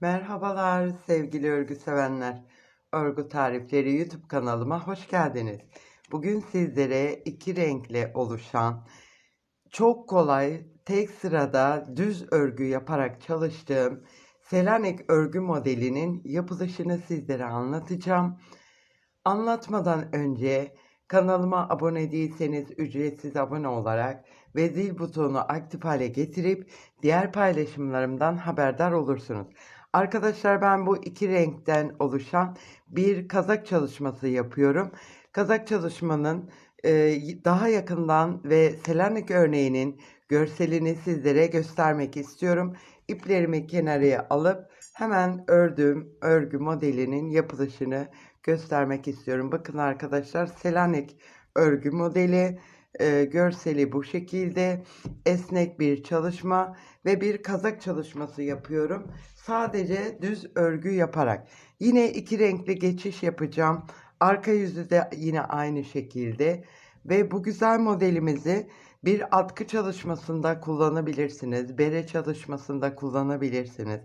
Merhabalar sevgili örgü sevenler. Örgü Tarifleri YouTube kanalıma hoş geldiniz. Bugün sizlere iki renkle oluşan çok kolay tek sırada düz örgü yaparak çalıştığım Selanik örgü modelinin yapılışını sizlere anlatacağım. Anlatmadan önce kanalıma abone değilseniz ücretsiz abone olarak ve zil butonunu aktif hale getirip diğer paylaşımlarımdan haberdar olursunuz. Arkadaşlar ben bu iki renkten oluşan bir kazak çalışması yapıyorum. Kazak çalışmanın e, daha yakından ve Selanik örneğinin görselini sizlere göstermek istiyorum. İplerimi kenarıya alıp hemen ördüğüm örgü modelinin yapılışını göstermek istiyorum. Bakın arkadaşlar Selanik örgü modeli e, görseli bu şekilde esnek bir çalışma ve bir kazak çalışması yapıyorum. Sadece düz örgü yaparak. Yine iki renkli geçiş yapacağım. Arka yüzü de yine aynı şekilde. Ve bu güzel modelimizi bir atkı çalışmasında kullanabilirsiniz. Bere çalışmasında kullanabilirsiniz.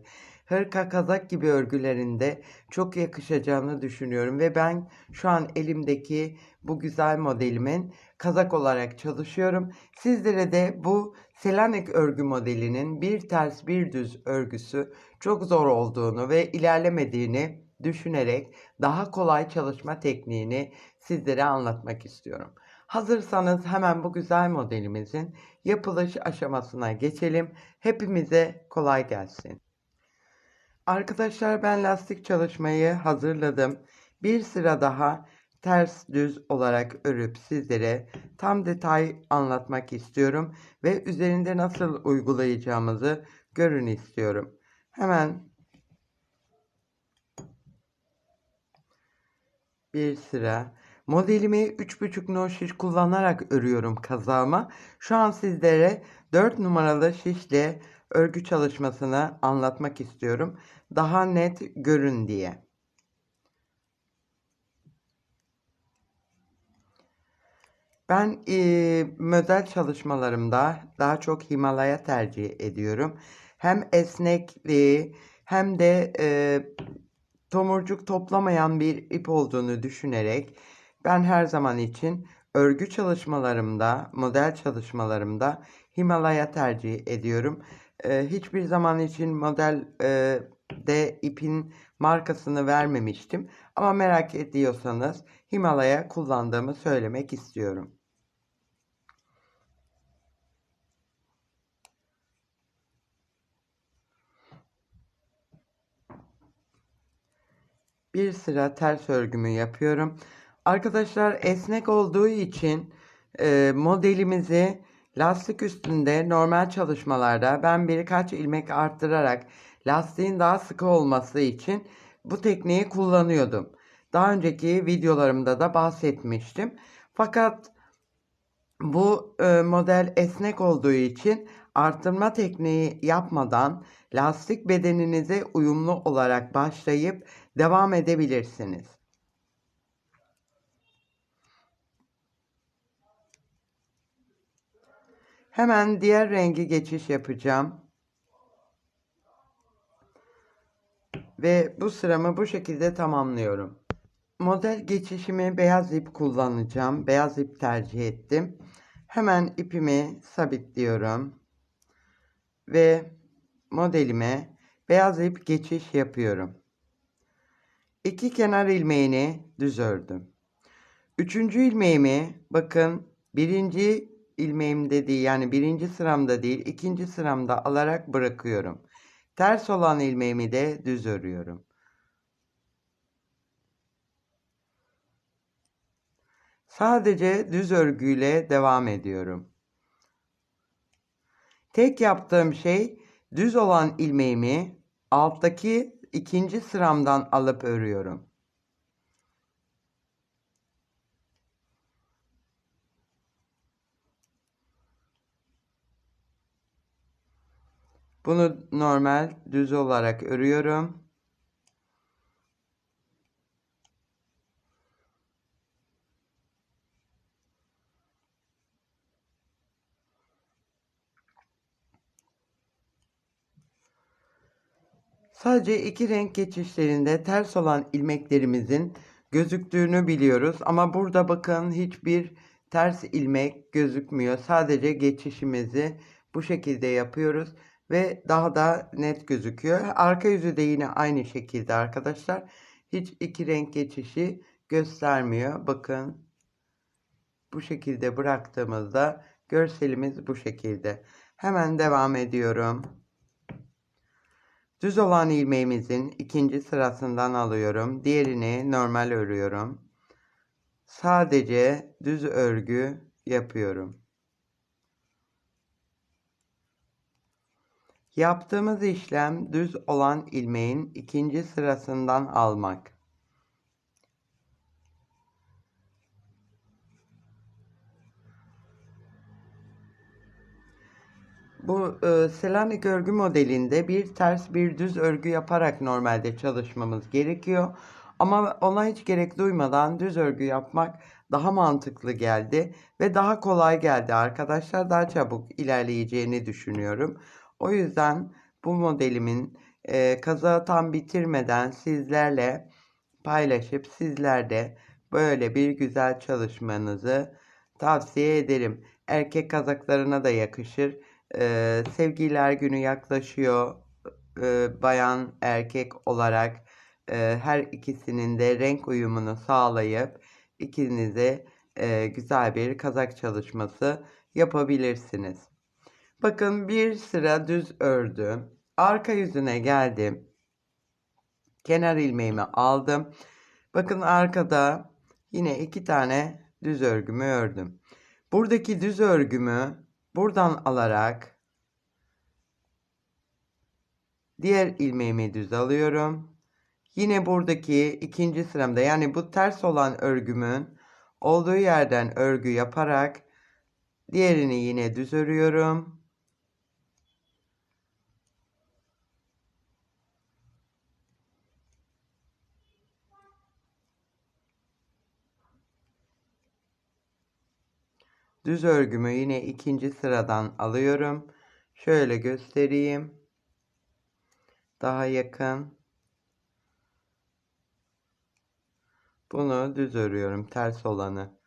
Hırka kazak gibi örgülerinde çok yakışacağını düşünüyorum. Ve ben şu an elimdeki bu güzel modelimin kazak olarak çalışıyorum. Sizlere de bu Selanik örgü modelinin bir ters bir düz örgüsü çok zor olduğunu ve ilerlemediğini düşünerek daha kolay çalışma tekniğini sizlere anlatmak istiyorum. Hazırsanız hemen bu güzel modelimizin yapılış aşamasına geçelim. Hepimize kolay gelsin. Arkadaşlar ben lastik çalışmayı hazırladım. Bir sıra daha ters düz olarak örüp sizlere tam detay anlatmak istiyorum ve üzerinde nasıl uygulayacağımızı görün istiyorum. Hemen bir sıra modelimi 3,5 no şiş kullanarak örüyorum kazağıma. Şu an sizlere 4 numaralı şişle örgü çalışmasını anlatmak istiyorum. Daha net görün diye. Ben e, model çalışmalarımda daha çok Himalaya tercih ediyorum. Hem esnekliği hem de e, tomurcuk toplamayan bir ip olduğunu düşünerek ben her zaman için örgü çalışmalarımda, model çalışmalarımda Himalaya tercih ediyorum. E, hiçbir zaman için model e, de ipin markasını vermemiştim. Ama merak ediyorsanız Himalaya kullandığımı söylemek istiyorum. Bir sıra ters örgümü yapıyorum. Arkadaşlar esnek olduğu için e, modelimizi lastik üstünde normal çalışmalarda ben birkaç ilmek arttırarak lastiğin daha sıkı olması için bu tekniği kullanıyordum. Daha önceki videolarımda da bahsetmiştim. Fakat bu e, model esnek olduğu için arttırma tekniği yapmadan lastik bedeninize uyumlu olarak başlayıp devam edebilirsiniz. Hemen diğer rengi geçiş yapacağım. Ve bu sıramı bu şekilde tamamlıyorum. Model geçişimi beyaz ip kullanacağım. Beyaz ip tercih ettim. Hemen ipimi sabitliyorum. Ve modelime beyaz ip geçiş yapıyorum. İki kenar ilmeğini düz ördüm. Üçüncü ilmeğimi bakın birinci ilmeğimde değil yani birinci sıramda değil ikinci sıramda alarak bırakıyorum. Ters olan ilmeğimi de düz örüyorum. Sadece düz örgüyle devam ediyorum. Tek yaptığım şey düz olan ilmeğimi alttaki ikinci sıramdan alıp örüyorum. Bunu normal düz olarak örüyorum. Sadece iki renk geçişlerinde ters olan ilmeklerimizin gözüktüğünü biliyoruz. Ama burada bakın hiçbir ters ilmek gözükmüyor. Sadece geçişimizi bu şekilde yapıyoruz ve daha da net gözüküyor. Arka yüzü de yine aynı şekilde arkadaşlar. Hiç iki renk geçişi göstermiyor. Bakın bu şekilde bıraktığımızda görselimiz bu şekilde. Hemen devam ediyorum. Düz olan ilmeğimizin ikinci sırasından alıyorum. Diğerini normal örüyorum. Sadece düz örgü yapıyorum. Yaptığımız işlem düz olan ilmeğin ikinci sırasından almak. Bu e, Selanik örgü modelinde bir ters bir düz örgü yaparak normalde çalışmamız gerekiyor. Ama ona hiç gerek duymadan düz örgü yapmak daha mantıklı geldi ve daha kolay geldi arkadaşlar. Daha çabuk ilerleyeceğini düşünüyorum. O yüzden bu modelimin e, kazağı tam bitirmeden sizlerle paylaşıp sizler de böyle bir güzel çalışmanızı tavsiye ederim. Erkek kazaklarına da yakışır. Ee, sevgililer günü yaklaşıyor. Ee, bayan erkek olarak e, her ikisinin de renk uyumunu sağlayıp ikinize e, güzel bir kazak çalışması yapabilirsiniz. Bakın bir sıra düz ördüm. Arka yüzüne geldim. Kenar ilmeğimi aldım. Bakın arkada yine iki tane düz örgümü ördüm. Buradaki düz örgümü buradan alarak diğer ilmeğimi düz alıyorum. Yine buradaki ikinci sıramda yani bu ters olan örgümün olduğu yerden örgü yaparak diğerini yine düz örüyorum. Düz örgümü yine ikinci sıradan alıyorum. Şöyle göstereyim. Daha yakın. Bunu düz örüyorum. Ters olanı.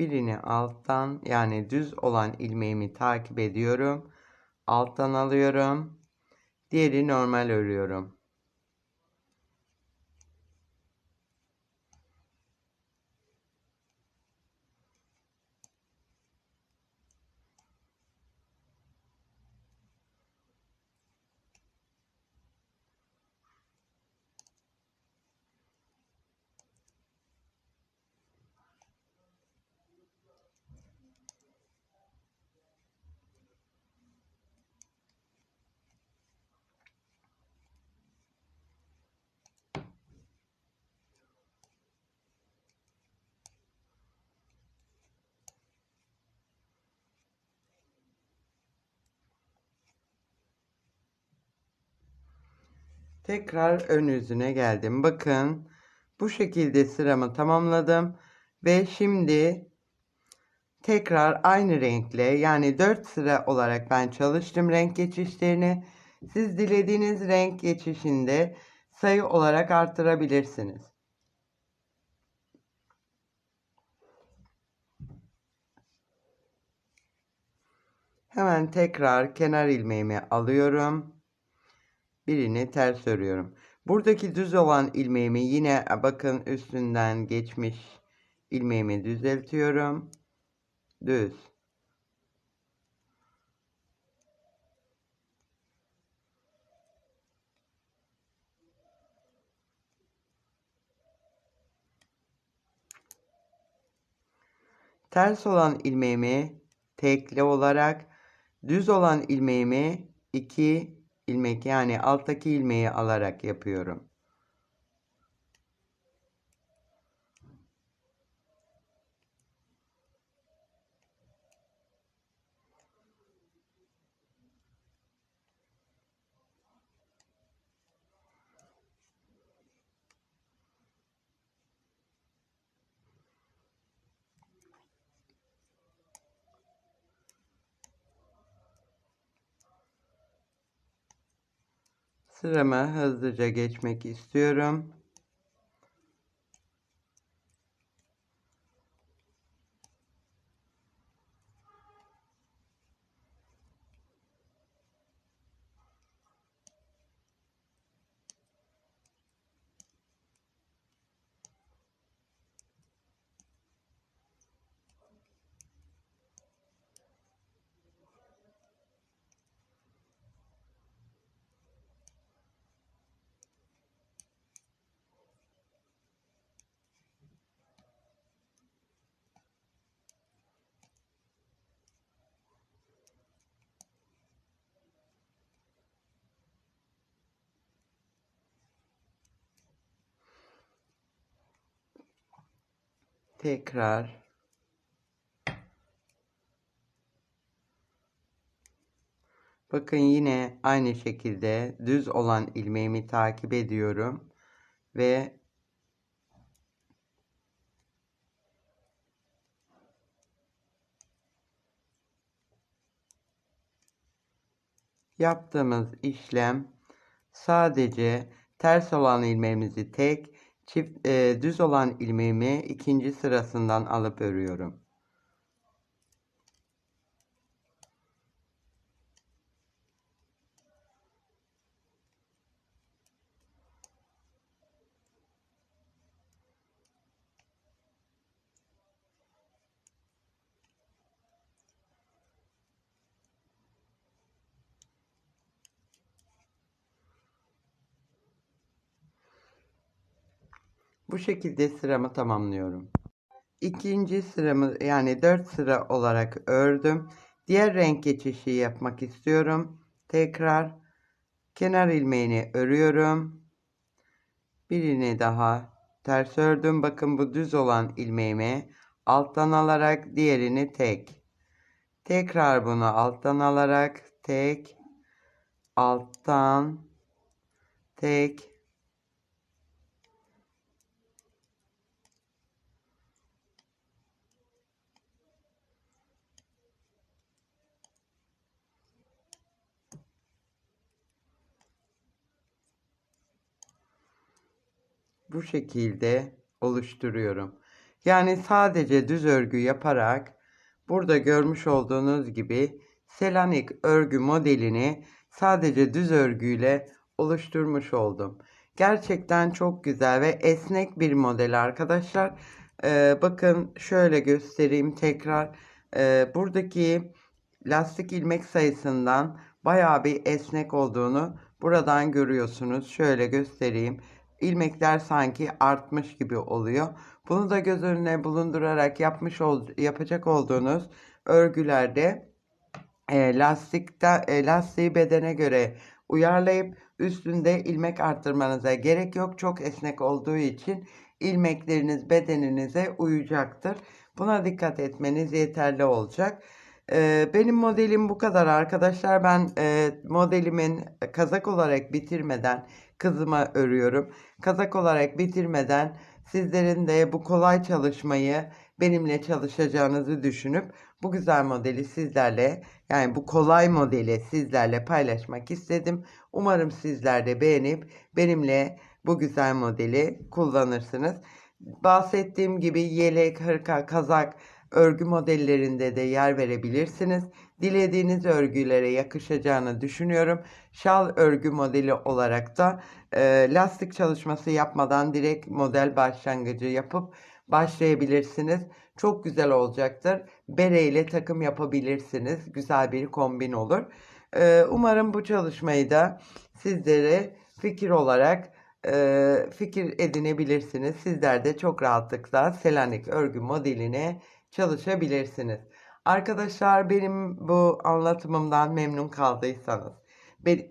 Birini alttan yani düz olan ilmeğimi takip ediyorum. Alttan alıyorum. Diğeri normal örüyorum. Tekrar ön yüzüne geldim. Bakın bu şekilde sıramı tamamladım. Ve şimdi tekrar aynı renkle yani 4 sıra olarak ben çalıştım renk geçişlerini. Siz dilediğiniz renk geçişinde sayı olarak arttırabilirsiniz. Hemen tekrar kenar ilmeğimi alıyorum birini ters örüyorum. Buradaki düz olan ilmeğimi yine bakın üstünden geçmiş ilmeğimi düzeltiyorum. Düz. Ters olan ilmeğimi tekli olarak düz olan ilmeğimi 2 ilmek yani alttaki ilmeği alarak yapıyorum. Sıramı hızlıca geçmek istiyorum. Tekrar. Bakın yine aynı şekilde düz olan ilmeğimi takip ediyorum ve yaptığımız işlem sadece ters olan ilmeğimizi tek çift e, düz olan ilmeğimi ikinci sırasından alıp örüyorum. Bu şekilde sıramı tamamlıyorum. İkinci sıramı yani 4 sıra olarak ördüm. Diğer renk geçişi yapmak istiyorum. Tekrar kenar ilmeğini örüyorum. Birini daha ters ördüm. Bakın bu düz olan ilmeğimi alttan alarak diğerini tek. Tekrar bunu alttan alarak tek alttan tek bu şekilde oluşturuyorum. Yani sadece düz örgü yaparak burada görmüş olduğunuz gibi Selanik örgü modelini sadece düz örgüyle oluşturmuş oldum. Gerçekten çok güzel ve esnek bir model arkadaşlar. Ee, bakın şöyle göstereyim tekrar. Ee, buradaki lastik ilmek sayısından bayağı bir esnek olduğunu buradan görüyorsunuz. Şöyle göstereyim ilmekler sanki artmış gibi oluyor. Bunu da göz önüne bulundurarak yapmış ol, yapacak olduğunuz örgülerde e, lastikte e, lastiği bedene göre uyarlayıp üstünde ilmek arttırmanıza gerek yok. Çok esnek olduğu için ilmekleriniz bedeninize uyacaktır. Buna dikkat etmeniz yeterli olacak. E, benim modelim bu kadar arkadaşlar. Ben e, modelimin kazak olarak bitirmeden kızıma örüyorum. Kazak olarak bitirmeden sizlerin de bu kolay çalışmayı benimle çalışacağınızı düşünüp bu güzel modeli sizlerle yani bu kolay modeli sizlerle paylaşmak istedim. Umarım sizler de beğenip benimle bu güzel modeli kullanırsınız. Bahsettiğim gibi yelek, hırka, kazak, örgü modellerinde de yer verebilirsiniz. Dilediğiniz örgülere yakışacağını düşünüyorum. Şal örgü modeli olarak da e, lastik çalışması yapmadan direkt model başlangıcı yapıp başlayabilirsiniz. Çok güzel olacaktır. Bere ile takım yapabilirsiniz. Güzel bir kombin olur. E, umarım bu çalışmayı da sizlere fikir olarak e, fikir edinebilirsiniz. Sizler de çok rahatlıkla Selanik örgü modeline çalışabilirsiniz. Arkadaşlar benim bu anlatımımdan memnun kaldıysanız Be-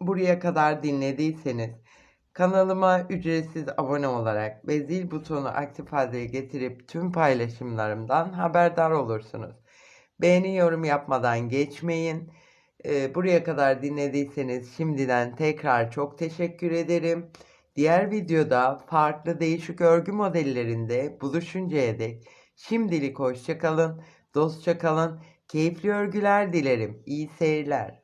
buraya kadar dinlediyseniz kanalıma ücretsiz abone olarak ve zil butonu aktif hale getirip tüm paylaşımlarımdan haberdar olursunuz. Beğeni yorum yapmadan geçmeyin. Ee, buraya kadar dinlediyseniz şimdiden tekrar çok teşekkür ederim. Diğer videoda farklı değişik örgü modellerinde buluşuncaya dek şimdilik hoşça kalın, dostça kalın, keyifli örgüler dilerim. İyi seyirler.